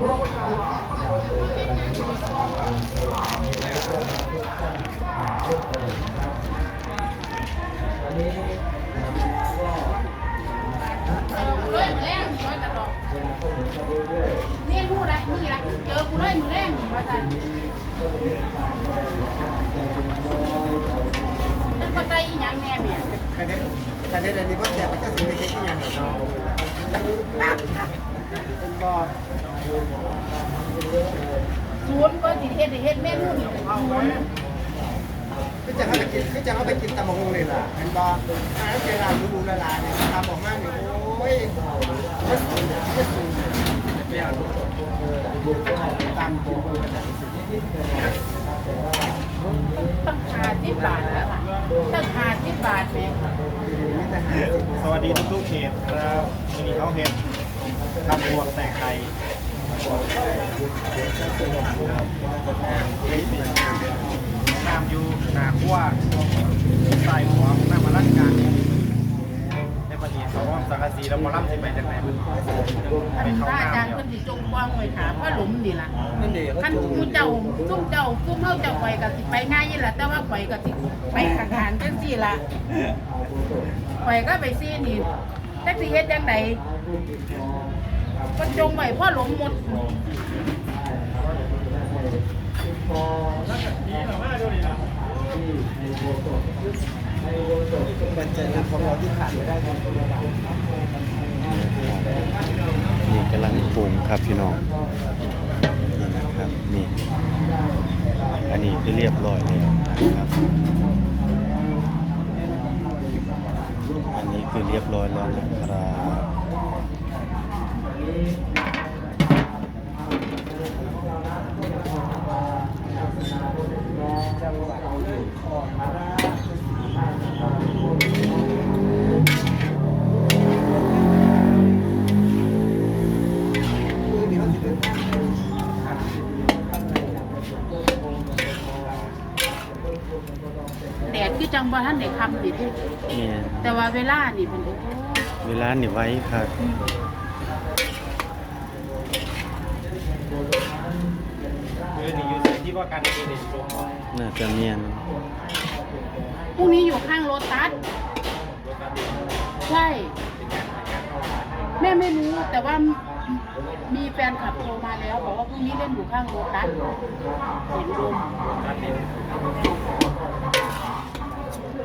เลยมือแรงร้อยตลอดนี่รู้ละนี่ละเจอกูเลยมือแรงว่าซั่นมันก็ใจอีหยังแน่แม่คะแนนคะแนนอันนี้ก็แต่มันจะสิไม่ใช่ที่อย่างเนา ศูนย์ก็สิเฮ็ดให้เฮ็ดเมนูนี่ของเขาก็จะเอาไปกินก็จะเอาไปกินตำบักหุ่งเลยล่ะเป็นบ่ถ้าเจอร้านรู้ละลายเนี่ยทำออกมาเนี่ยโอ้ยไม่สูงไม่สูงไม่เอาตามกินดูกันนะตั้งหาสิบบาทแล้วล่ะตั้งหาสิบบาทแม่มีแต่หาสิบสวัสดีทุกๆเขตครับวันนี้เขาเห็น ทำบวกแต่ไข่น้ำอยู่หนาขั้วใส่หัวน้ำมาลักการในปฏิสองสังกะสีแล้วมอลัมที่ไปจากไหนมันคันไม่เข้าพระอาจารย์น้ำเพิ่นเดีสิยวจงกว้างไว้ขาพระหลุมนี่ล่ะนั่นเด็กคันผู้เจ้าซุ่มเจ้าซุ่มเฮาเจ้าไปก็สิไปง่ายนี่ล่ะแต่ว่าไปก็สิไปข้างๆจังซี่ล่ะไปก็ไปซี่นี่จักสิเฮ็ดจังไดก็ จงไว้พ่อหลงหมดมันจะนำของเราที่ขาดไม่ได้ครับนี่กำลังปรุงครับพี่น้องนี่นะครับนี่อันนี้คือเรียบร้อยแล้วนะครับอันนี้คือเรียบร้อยแล้วนะครับ จังบ่ทันได้คำดิที่เนี่ย แต่ว่าเวลานี่เพิ่นโอ้โหเวลานี่ไว้ครับคือนี่อยู่ในที่ว่าการเดินในช่วงของน่าจะเนียนพรุ่งนี้อยู่ข้างโลตัสใช่แม่ไม่รู้แต่ว่ามีแฟนขับโทรมาแล้วบอกว่าพรุ่งนี้เล่นอยู่ข้างโลตัสเห็นลม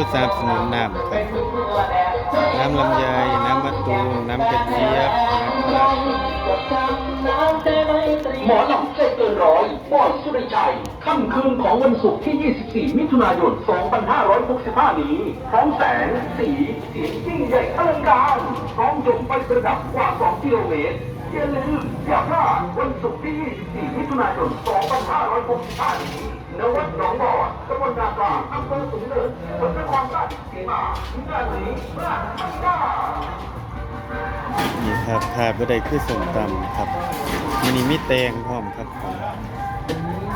ผู้สนับสนุนน้ำครับ น้ำลำไยน้ำมะตูมน้ำกระเจี๊ยบนะครับหมอลำใจเกินร้อยบอยสุริชัย ค่ำคืนของวันศุกร์ที่ 24 มิถุนายน 2565 นี้ พร้อมแสง สี เสียงยิ่งใหญ่อลังการพร้อมยมไปประดับกว่า 2 กิโลเมตรอย่าลืมอย่าพลาดวันศุกร์ที่ 24 มิถุนายน 2565 นี้ ณวัดหนองบ่อตำบลนากลาอำเภอสูงเนินจังหวัดนครราชสีมางานนี้พลาดไม่ได้านี่ครับขาดบ่ได้คือส้มตำครับมันนี้มีแตงพร้อมครับ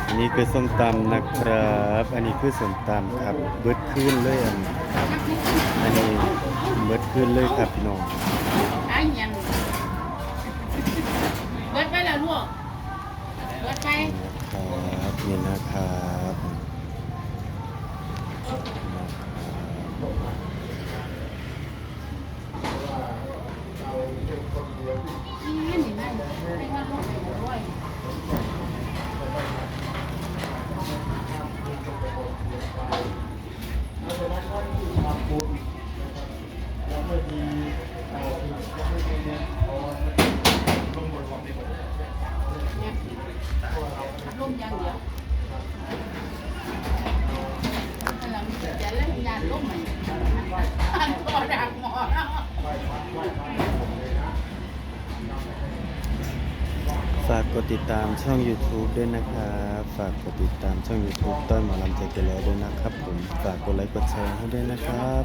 อันนี้คือส้มตำนะครับ อันนี้คือส้มตำครับ เบิดคืนเลยอันนี้เบิดคืนเลยครับพี่น้อง ฝากกดติดตามช่อง YouTube ด้วยนะครับฝากกดติดตามช่อง YouTube ต้อยหมอลำใจเกลือด้วยนะครับผมฝากกดไลค์กดแชร์ให้ด้วยนะครับ